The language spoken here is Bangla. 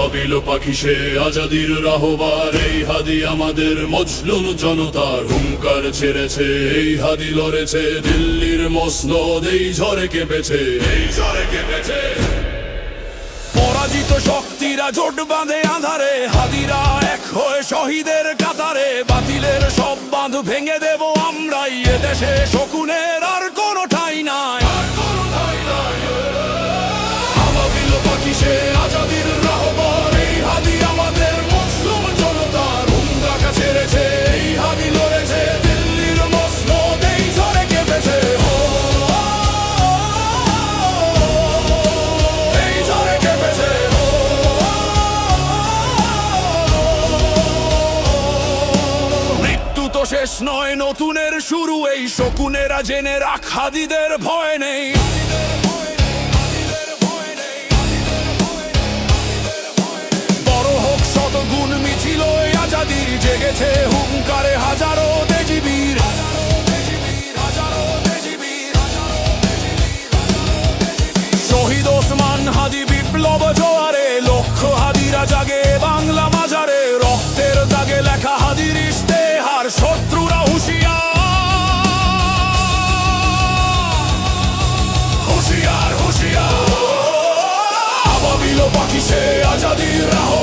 আবাবিল পাখি সে আজাদির রাহবার। এই হাদি আমাদের মজলুম জনতার হুঙ্কার ছেড়েছে। এই হাদি লড়েছে দিল্লির মসনদ, এই ঝড়ে কেঁপেছে। এই ঝড়ে কেঁপেছে। পরাজিত শক্তিরা জোট বাঁধে আধারে। হাদিরা এক হয়ে শহীদের কাতারে। বাতিলের সব বাঁধ ভেঙে দেব আমরাই এদেশে। শকুনের শেষ নয়, নতুনের শুরু এই শকুনেরা জেনে রাখ, হাদিদের ভয় নেই। বড় হোক মিছিল আজাদির জেগেছে হুঙ্কারে হাজারো দেজিবীর শহীদ ওসমান হাদি বিপ্লব জোয়ারে লক্ষ হাদিরা জাগে বাংলা खुशियाँ आवा मिलो बाकी से आजादी राहो